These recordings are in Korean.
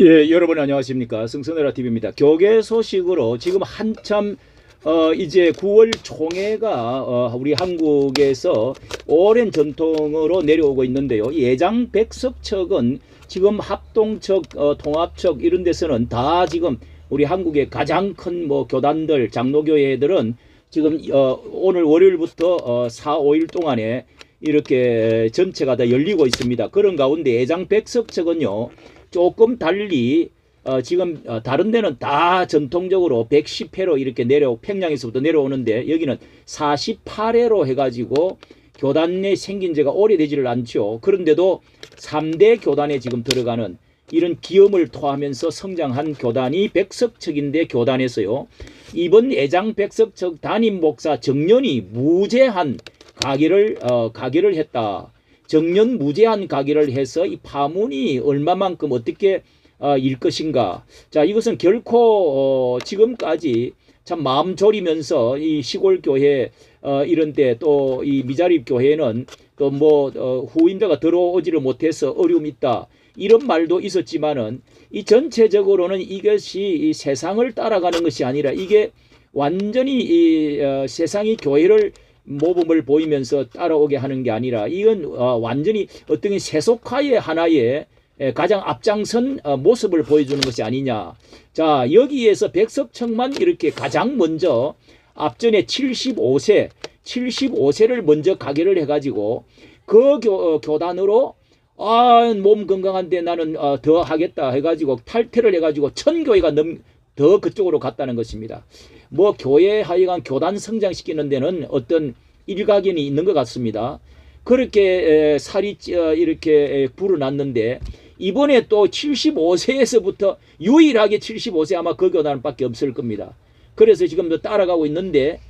예, 여러분 안녕하십니까. 승선해라 TV입니다. 교계 소식으로 지금 한참 어 이제 9월 총회가 어 우리 한국에서 오랜 전통으로 내려오고 있는데요. 예장 백석척은 지금 합동척, 어 통합척 이런 데서는 다 지금 우리 한국의 가장 큰 뭐 교단들, 장로교회들은 지금 어 오늘 월요일부터 어 4, 5일 동안에 이렇게 전체가 다 열리고 있습니다. 그런 가운데 예장 백석척은요. 조금 달리 어, 지금 어, 다른 데는 다 전통적으로 110회로 이렇게 내려 평양에서부터 내려오는데 여기는 48회로 해가지고 교단 내 생긴 지가 오래되지를 않죠. 그런데도 3대 교단에 지금 들어가는 이런 기염을 토하면서 성장한 교단이 백석척인데 교단에서요. 이번 애장 백석척 담임 목사 정년이 무제한 가기를 어, 가기를 했다. 정년 무제한 가기를 해서 이 파문이 얼마만큼 어떻게 어, 일 것인가. 자, 이것은 결코 어, 지금까지 참 마음 졸이면서 이 시골 교회 어, 이런 데 또 이 미자립 교회는 또 뭐 어, 후임자가 들어오지를 못해서 어려움이 있다. 이런 말도 있었지만은 이 전체적으로는 이것이 이 세상을 따라가는 것이 아니라 이게 완전히 이 어, 세상이 교회를 모범을 보이면서 따라오게 하는 게 아니라 이건 어, 완전히 어떤 세속화의 하나의 에, 가장 앞장선 어, 모습을 보여주는 것이 아니냐. 자 여기에서 백석청만 이렇게 가장 먼저 앞전에 75세, 75세를 먼저 가게를 해가지고 그 교, 어, 교단으로 아, 몸 건강한데 나는 어, 더 하겠다 해가지고 탈퇴를 해가지고 천교회가 넘, 더 그쪽으로 갔다는 것입니다. 뭐 교회 하여간 교단 성장시키는 데는 어떤 일각견이 있는 것 같습니다. 그렇게 에, 살이 찌- 어, 이렇게 에, 불어났는데 이번에 또 75세에서부터 유일하게 75세 아마 그 교단밖에 없을 겁니다. 그래서 지금도 따라가고 있는데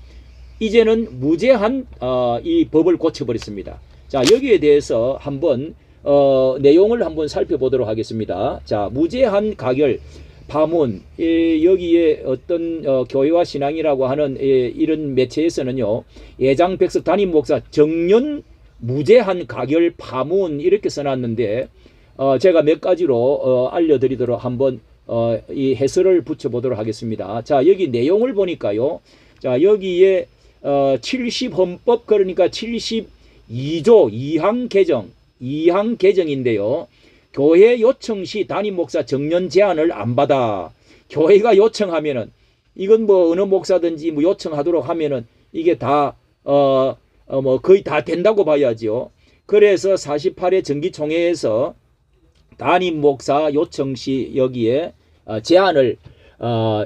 이제는 무제한 어, 이 법을 고쳐버렸습니다. 자 여기에 대해서 한번 어, 내용을 한번 살펴보도록 하겠습니다. 자 무제한 가결 파문 예, 여기에 어떤 어, 교회와 신앙이라고 하는 예, 이런 매체에서는요 예장 백석 담임 목사 정년 무제한 가결 파문 이렇게 써놨는데 어, 제가 몇 가지로 어, 알려드리도록 한번 어, 이 해설을 붙여보도록 하겠습니다. 자 여기 내용을 보니까요 자 여기에 어, 70 헌법 그러니까 72조 2항 개정 2항 개정인데요. 교회 요청 시 담임 목사 정년 제한을 안 받아 교회가 요청하면은 이건 뭐 어느 목사든지 뭐 요청하도록 하면은 이게 다 어 어 뭐 거의 다 된다고 봐야지요. 그래서 48회 정기총회에서 담임 목사 요청 시 여기에 어, 제한을 어,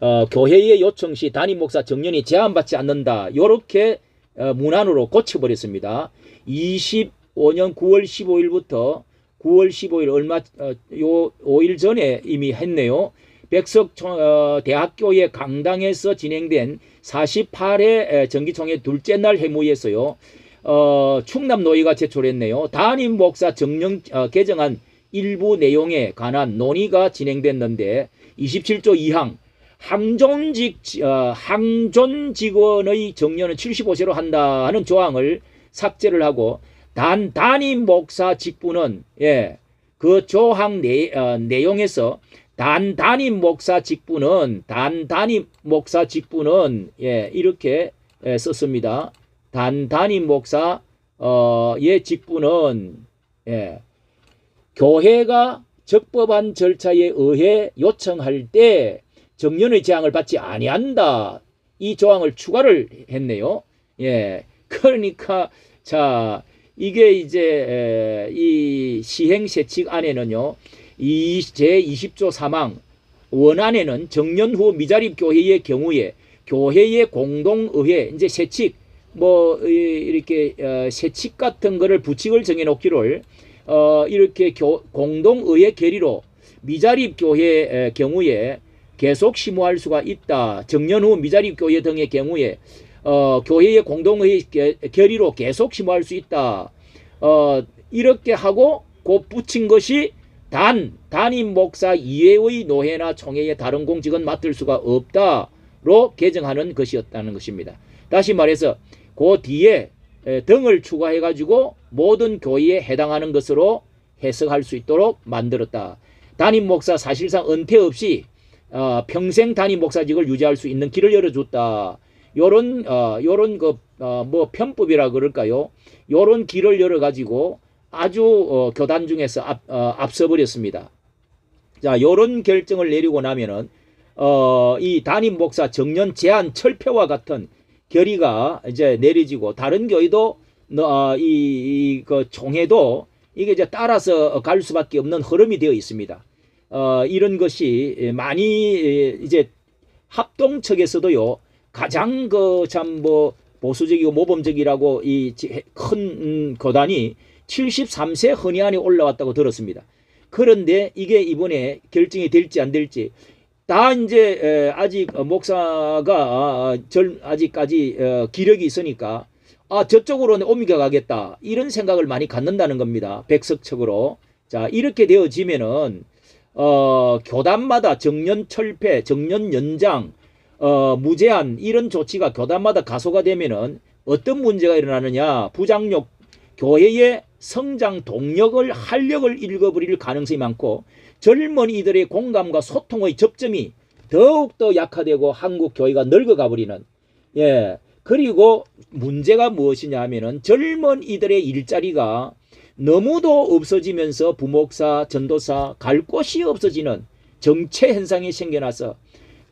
어, 교회의 요청 시 담임 목사 정년이 제한받지 않는다. 요렇게 어, 문안으로 고쳐버렸습니다. 25년 9월 15일부터 9월 15일 얼마 어, 요 5일 전에 이미 했네요. 백석 총- 어, 대학교의 강당에서 진행된 48회 정기총회 둘째 날 회무에서요. 어, 충남 노예가 제출했네요. 담임 목사 정령 어, 개정안 일부 내용에 관한 논의가 진행됐는데 27조 2항 항존직 어, 항존 직원의 정년은 75세로 한다 하는 조항을 삭제를 하고 단 담임 목사 직분은 예, 그 조항 내, 어, 내용에서 단 담임 목사 직분은 단 담임 목사 직분은 예, 이렇게 예, 썼습니다. 단 담임 목사 어의 직분은 예, 교회가 적법한 절차에 의해 요청할 때 정년의 제한을 받지 아니한다. 이 조항을 추가를 했네요. 예. 그러니까 자 이게 이제 에, 이 시행세칙 안에는요. 이 제20조 3항 원안에는 정년 후 미자립 교회의 경우에 교회의 공동의회 이제 세칙 뭐 이- 이렇게 어, 세칙 같은 거를 부칙을 정해 놓기를 어 이렇게 교, 공동의회 결의로 미자립 교회의 경우에 계속 심호할 수가 있다. 정년 후 미자립 교회 등의 경우에 어, 교회의 공동의 개- 결의로 계속 심호할 수 있다. 어, 이렇게 하고 곧 붙인 것이 단 담임 목사 이외의 노회나 총회의 다른 공직은 맡을 수가 없다로 개정하는 것이었다는 것입니다. 다시 말해서 그 뒤에 에, 등을 추가해 가지고 모든 교회에 해당하는 것으로 해석할 수 있도록 만들었다. 담임 목사 사실상 은퇴 없이 어, 평생 담임 목사직을 유지할 수 있는 길을 열어줬다. 요런 어, 요런 그뭐 편법이라 그럴까요? 요런 길을 열어 가지고 아주 어, 교단 중에서 앞, 어, 앞서 버렸습니다. 자, 요런 결정을 내리고 나면은 어, 이 담임 목사 정년 제한 철폐와 같은 결의가 이제 내려지고 다른 교회도 어, 이, 이, 그 총회도 이게 이제 따라서 갈 수밖에 없는 흐름이 되어 있습니다. 어, 이런 것이 많이 이제 합동 측에서도요 가장 그 참 뭐 보수적이고 모범적이라고 이큰 음, 거단이 73세 헌의안이 올라왔다고 들었습니다. 그런데 이게 이번에 결정이 될지 안 될지 다 이제 에, 아직 목사가 아, 절 아직까지 어, 기력이 있으니까 아 저쪽으로 옮겨 가겠다 이런 생각을 많이 갖는다는 겁니다. 백석 측으로 자 이렇게 되어지면은 어, 교단마다 정년 철폐, 정년 연장, 어, 무제한 이런 조치가 교단마다 가소가 되면은 어떤 문제가 일어나느냐? 부장력 교회의 성장 동력을 활력을 잃어버릴 가능성이 많고 젊은 이들의 공감과 소통의 접점이 더욱더 약화되고 한국 교회가 늙어가 버리는 예. 그리고 문제가 무엇이냐 하면은 젊은 이들의 일자리가 너무도 없어지면서 부목사, 전도사 갈 곳이 없어지는 정체 현상이 생겨나서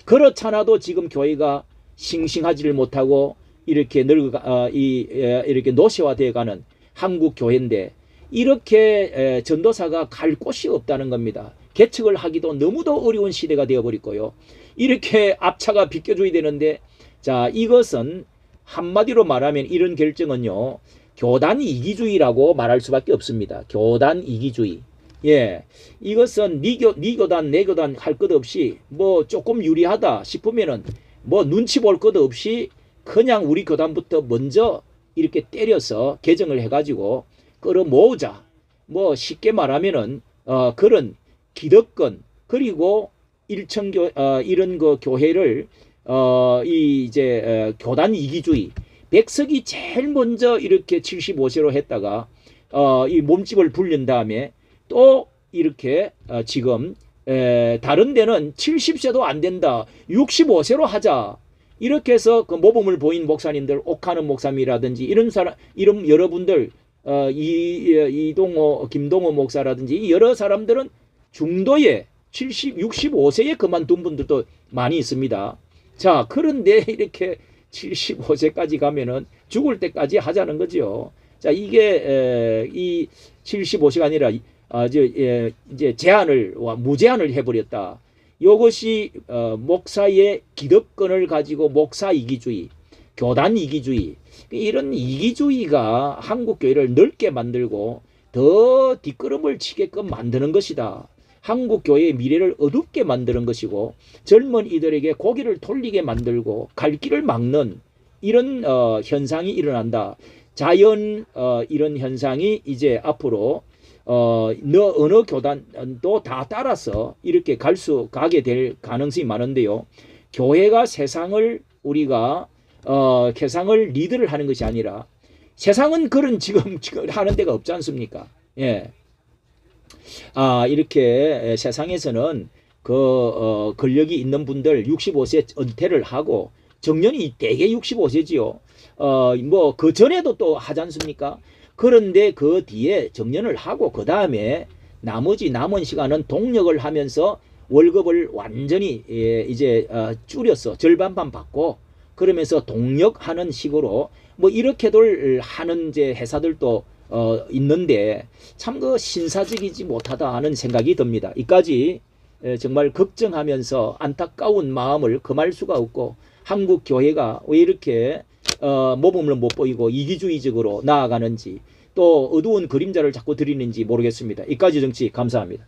그렇잖아도 지금 교회가 싱싱하지를 못하고 이렇게 늙어 어, 이 에, 이렇게 노쇠화되어가는 한국 교회인데 이렇게 에, 전도사가 갈 곳이 없다는 겁니다. 개척을 하기도 너무도 어려운 시대가 되어버렸고요. 이렇게 앞차가 비껴줘야 되는데 자 이것은 한마디로 말하면 이런 결정은요 교단 이기주의라고 말할 수밖에 없습니다. 교단 이기주의. 예, 이것은 니교 니교단 내교단 할 것 없이 뭐 조금 유리하다 싶으면은 뭐 눈치 볼 것 없이 그냥 우리 교단부터 먼저 이렇게 때려서 개정을 해가지고 끌어모으자. 뭐 쉽게 말하면은 어 그런 기득권 그리고 일천교 어 이런 그 교회를 어 이 이제 어, 교단 이기주의 백석이 제일 먼저 이렇게 75세로 했다가 어, 이 몸집을 불린 다음에 또 이렇게 어, 지금 에, 다른 데는 70세도 안 된다. 65세로 하자. 이렇게 해서 그 모범을 보인 목사님들 옥하는 목사님이라든지 이런 사람 이런 여러분들 어, 이, 이동호 김동호 목사라든지 여러 사람들은 중도에 70 65세에 그만둔 분들도 많이 있습니다. 자 그런데 이렇게 75세까지 가면은 죽을 때까지 하자는 거죠. 자, 이게 에, 이 75세가 아니라 아, 저, 예, 이제 제한을 무제한을 해버렸다. 이것이 어, 목사의 기득권을 가지고 목사 이기주의, 교단 이기주의 이런 이기주의가 한국 교회를 넓게 만들고 더 뒷걸음을 치게끔 만드는 것이다. 한국 교회의 미래를 어둡게 만드는 것이고 젊은 이들에게 고기를 돌리게 만들고 갈 길을 막는 이런 어, 현상이 일어난다. 자연 어, 이런 현상이 이제 앞으로 어, 너 어느 교단도 다 따라서 이렇게 갈 수 가게 될 가능성이 많은데요. 교회가 세상을 우리가 어, 세상을 리드를 하는 것이 아니라 세상은 그런 지금 지금 하는 데가 없지 않습니까? 예. 아, 이렇게 세상에서는 그 어, 권력이 있는 분들 65세 은퇴를 하고 정년이 대개 65세지요. 어, 뭐 그 전에도 또 하지 않습니까? 그런데 그 뒤에 정년을 하고 그 다음에 나머지 남은 시간은 동력을 하면서 월급을 완전히 예, 이제 어, 줄여서 절반만 받고 그러면서 동력하는 식으로 뭐 이렇게들 하는 이제 회사들도 어, 있는데 참 그 신사적이지 못하다 하는 생각이 듭니다. 이까지 정말 걱정하면서 안타까운 마음을 금할 수가 없고 한국 교회가 왜 이렇게 어, 모범을 못 보이고 이기주의적으로 나아가는지 또 어두운 그림자를 자꾸 드리는지 모르겠습니다. 이까지 정치 감사합니다.